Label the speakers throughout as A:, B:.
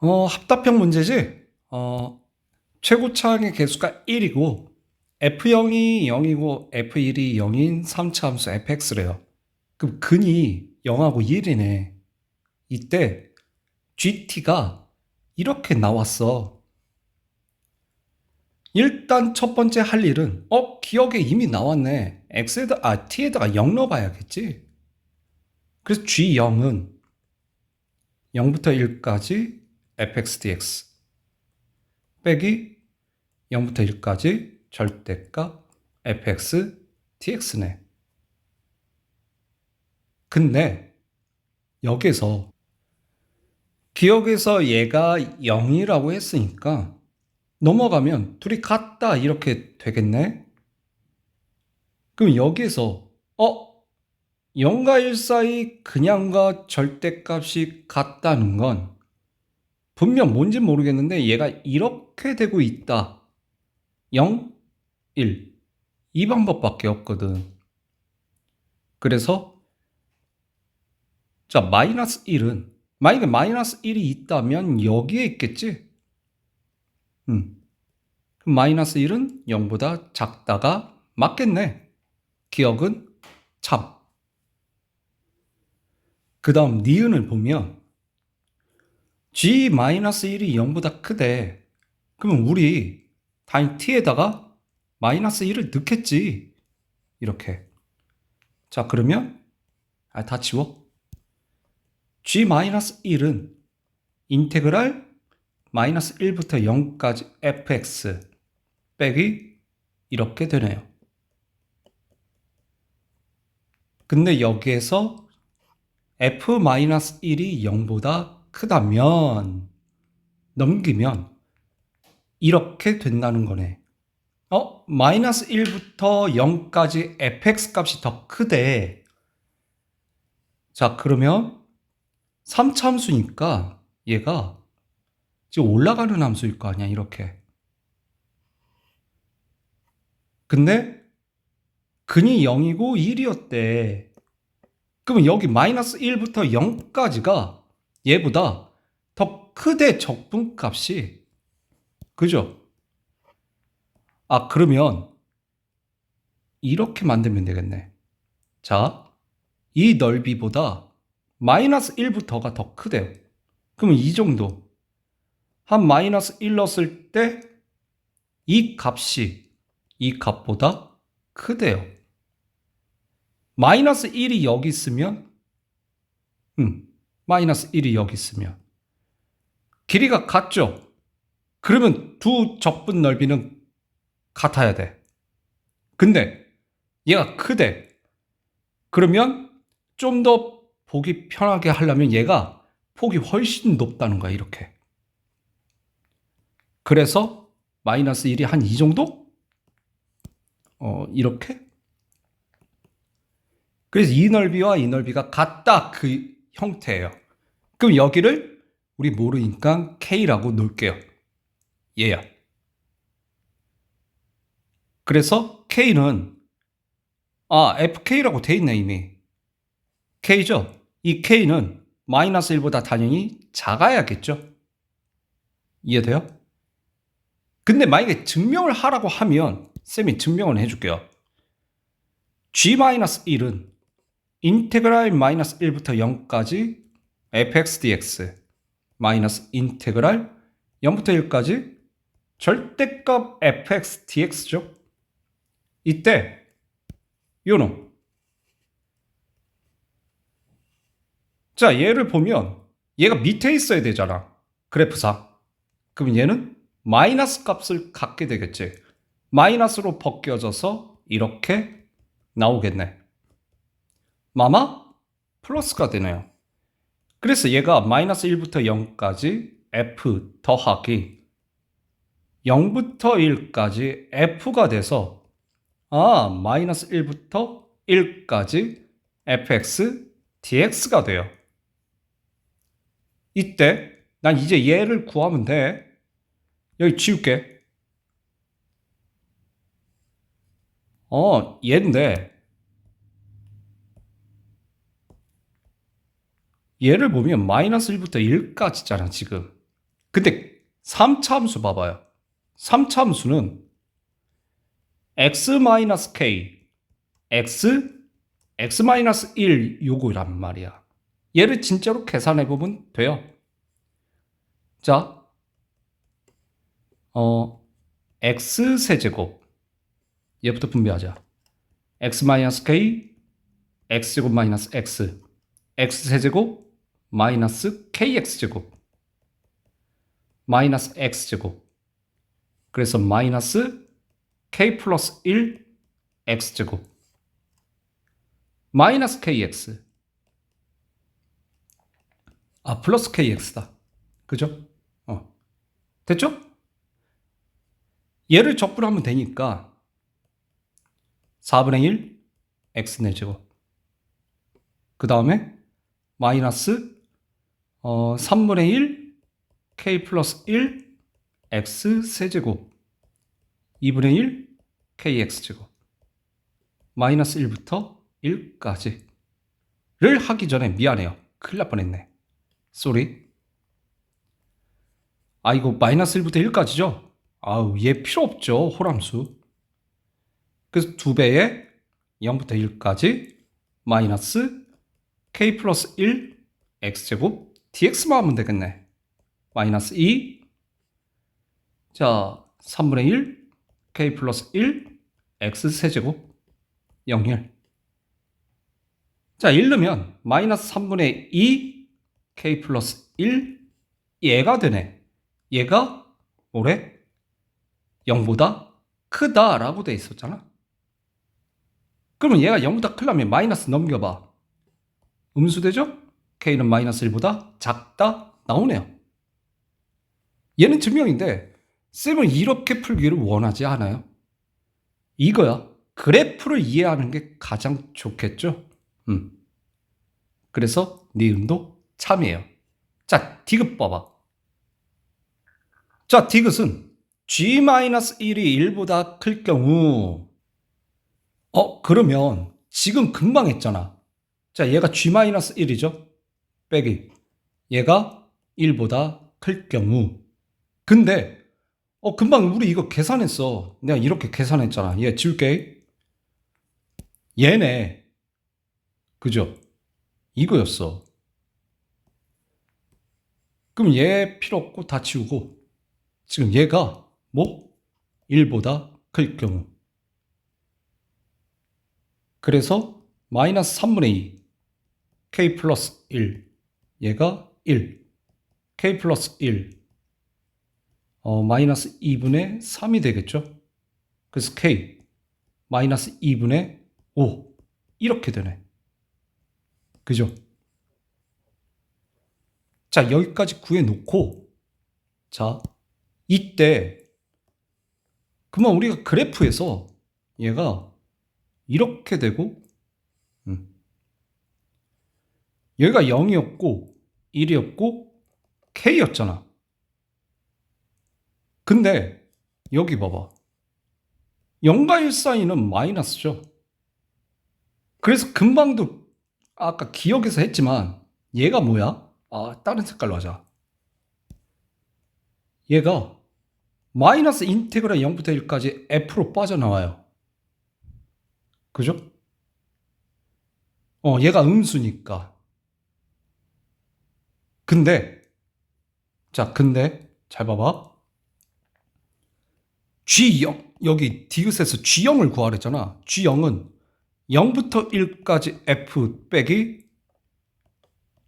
A: 어, 합답형 문제지? 어, 최고차항의 개수가 1이고 f0이 0이고 f1이 0인 3차 함수 fx래요. 그럼 근이 0하고 1이네. 이때 gt가 이렇게 나왔어. 일단 첫 번째 할 일은 어 기억에 이미 나왔네. x에다 아 t에다가 0 넣어봐야겠지. 그래서 g0은 0부터 1까지 fx dx 빼기 0부터 1까지 절대값 fx dx네. 근데 여기서 기억에서 얘가 0이라고 했으니까 넘어가면 둘이 같다 이렇게 되겠네. 그럼 여기에서 어 0과 1 사이 그냥과 절대값이 같다는 건 분명 뭔지 모르겠는데 얘가 이렇게 되고 있다. 0, 1. 이 방법밖에 없거든. 그래서 자, 마이너스 1은 만약에 마이너스 1이 있다면 여기에 있겠지? 음. 그럼 마이너스 1은 0보다 작다가 맞겠네. 기억은 참. 그 다음 니은을 보면 g-1이 0보다 크대. 그러면 우리 단위 t에다가 마이너스 1을 넣겠지. 이렇게. 자, 그러면 아, 다 지워. g-1은 인테그랄 마이너스 1부터 0까지 fx 빼기 이렇게 되네요. 근데 여기에서 f-1이 0보다 크다면 넘기면 이렇게 된다는 거네. 어? 마이너스 1부터 0까지 fx 값이 더 크대. 자, 그러면 3차 함수니까 얘가 지금 올라가는 함수일 거 아니야, 이렇게. 근데 근이 0이고 1이었대. 그러면 여기 마이너스 1부터 0까지가 얘보다 더 크대 적분값이. 그죠? 아, 그러면 이렇게 만들면 되겠네. 자, 이 넓이보다 마이너스 1부터가 더 크대요. 그러면 이 정도. 한 마이너스 1 넣었을 때 이 값이 이 값보다 크대요. 마이너스 1이 여기 있으면, 음, 마이너스 1이 여기 있으면, 길이가 같죠? 그러면 두 적분 넓이는 같아야 돼. 근데 얘가 크대. 그러면 좀 더 보기 편하게 하려면 얘가 폭이 훨씬 높다는 거야, 이렇게. 그래서 마이너스 1이 한 이 정도? 어, 이렇게? 그래서 이 넓이와 이 넓이가 같다 그 형태예요. 그럼 여기를 우리 모르니까 K라고 놓을게요. 얘야. 그래서 K는 아 FK라고 돼 있네 이미. K죠. 이 K는 마이너스 1보다 당연히 작아야겠죠. 이해돼요? 근데 만약에 증명을 하라고 하면 쌤이 증명을 해줄게요. G-1은 인테그랄 마이너스 1부터 0까지 fx dx 마이너스 인테그랄 0부터 1까지 절대값 fx dx죠. 이때 요놈. 자 얘를 보면 얘가 밑에 있어야 되잖아. 그래프상 그럼 얘는 마이너스 값을 갖게 되겠지. 마이너스로 벗겨져서 이렇게 나오겠네. 마마 플러스가 되네요. 그래서 얘가 마이너스 1부터 0까지 f 더하기 0부터 1까지 f가 돼서 아 마이너스 1부터 1까지 fx dx가 돼요. 이때 난 이제 얘를 구하면 돼. 여기 지울게. 어 얘인데 얘를 보면 마이너스 1부터 1까지잖아, 지금. 근데 3차 함수 봐봐요. 3차 함수는 x-k, x, x-1 요거란 말이야. 얘를 진짜로 계산해 보면 돼요. 자, 어, x 세제곱. 얘부터 분배하자. x-k, x제곱 마이너스 x, x 세제곱 마이너스 kx제곱. 마이너스 x제곱. 그래서 마이너스 k 플러스 1 x제곱. 마이너스 kx 아 플러스 kx다. 그죠? 어. 됐죠? 얘를 적분하면 되니까 4분의 1 x 내제곱. 그 다음에 마이너스 어, 3분의 1 k 플러스 1 x 세제곱 2분의 1 kx 제곱 마이너스 1부터 1까지를 하기 전에 미안해요. 큰일 날 뻔했네. 쏘리. 아 이거 마이너스 1부터 1까지죠? 아우 얘 필요 없죠. 호람수. 그래서 두 배에 0부터 1까지 마이너스 k 플러스 1 x제곱 dx만 하면 되겠네. 마이너스 2 자, 3분의 1 k 플러스 1 x 세제곱 0, 1 자, 1 넣으면 마이너스 3분의 2 k 플러스 1 얘가 되네. 얘가 뭐래? 0보다 크다라고 돼 있었잖아. 그러면 얘가 0보다 크려면 마이너스 넘겨봐. 음수되죠? K는 마이너스 1보다 작다 나오네요. 얘는 증명인데 쌤은 이렇게 풀기를 원하지 않아요. 이거야. 그래프를 이해하는 게 가장 좋겠죠? 음. 그래서 니은도 참이에요. 자, 디귿 봐봐. 자, 디귿은 g-1이 1보다 클 경우 어, 그러면 지금 금방 했잖아. 자, 얘가 g-1이죠? 빼기. 얘가 1보다 클 경우. 근데, 어, 금방 우리 이거 계산했어. 내가 이렇게 계산했잖아. 얘 지울게. 얘네. 그죠? 이거였어. 그럼 얘 필요 없고 다 지우고. 지금 얘가 뭐? 1보다 클 경우. 그래서 마이너스 3분의 2. k 플러스 1. 얘가 1. k 플러스 1. 어, 마이너스 2분의 3이 되겠죠? 그래서 k 마이너스 2분의 5. 이렇게 되네. 그죠? 자, 여기까지 구해놓고, 자, 이때, 그만 우리가 그래프에서 얘가 이렇게 되고, 음. 여기가 0이었고, 1이었고, K였잖아. 근데, 여기 봐봐. 0과 1 사이는 마이너스죠. 그래서 금방도 아까 기억에서 했지만 얘가 뭐야? 아, 다른 색깔로 하자. 얘가 마이너스 인테그랄 0부터 1까지 F로 빠져나와요. 그죠? 어, 얘가 음수니까. 근데, 자, 근데, 잘 봐봐. G0, 여기 디귿에서 G0을 구하랬잖아. G0은 0부터 1까지 F 빼기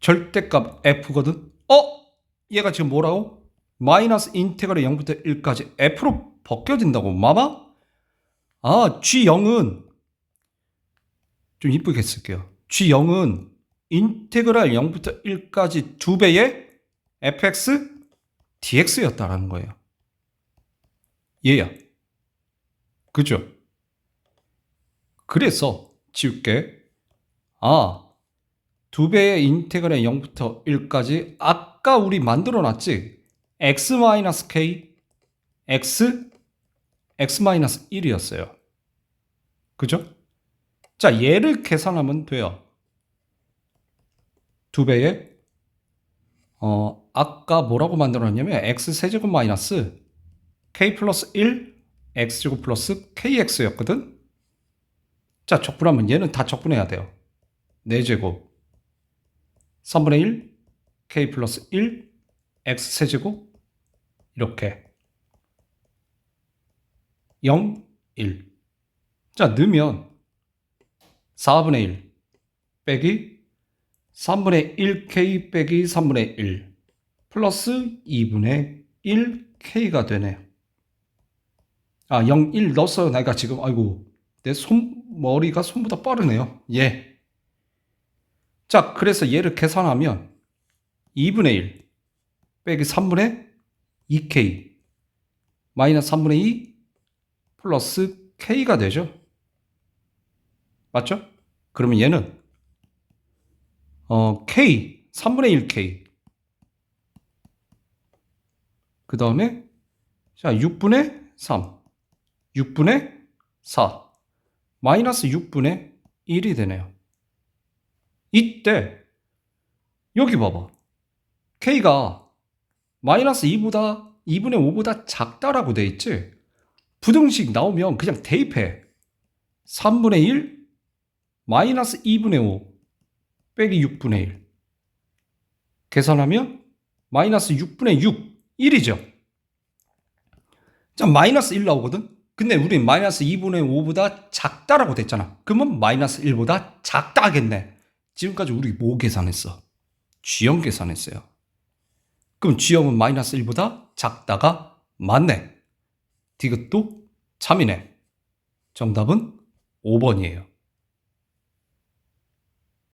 A: 절대값 F거든. 어? 얘가 지금 뭐라고? 마이너스 인테그랄 0부터 1까지 F로 벗겨진다고. 마마? 아, G0은 좀 이쁘게 쓸게요. G0은 인테그랄 0부터 1까지 두 배의 fx dx였다라는 거예요. 얘야. 그죠? 그래서 지울게. 아, 두 배의 인테그랄 0부터 1까지 아까 우리 만들어 놨지? x-k, x, x-1이었어요. 그죠? 자, 얘를 계산하면 돼요. 두 배의 어, 아까 뭐라고 만들었냐면 x세제곱 마이너스 k 플러스 1 x제곱 플러스 kx였거든? 자, 적분하면 얘는 다 적분해야 돼요. 4제곱 3분의 1 k 플러스 1 x세제곱 이렇게 0, 1 자, 넣으면 4분의 1 빼기 3분의 1k 빼기 3분의 1 플러스 2분의 1k가 되네요. 아, 0, 1 넣었어요. 내가 지금, 아이고, 내 손, 머리가 손보다 빠르네요. 예. 자, 그래서 얘를 계산하면 2분의 1 빼기 3분의 2k 마이너스 3분의 2 플러스 k가 되죠. 맞죠? 그러면 얘는 어, k 3분의 1k 그 다음에 자 6분의 3 6분의 4 마이너스 6분의 1이 되네요. 이때 여기 봐봐. k가 마이너스 2보다 2분의 5보다 작다라고 돼 있지. 부등식 나오면 그냥 대입해. 3분의 1 마이너스 2분의 5 빼기 6분의 1. 계산하면 마이너스 6분의 6, 1이죠. 자, 마이너스 1 나오거든? 근데 우린 마이너스 2분의 5보다 작다라고 됐잖아. 그러면 마이너스 1보다 작다겠네. 지금까지 우리 뭐 계산했어? 쥐형 계산했어요. 그럼 쥐형은 마이너스 1보다 작다가 맞네. 디귿도 참이네. 정답은 5번이에요.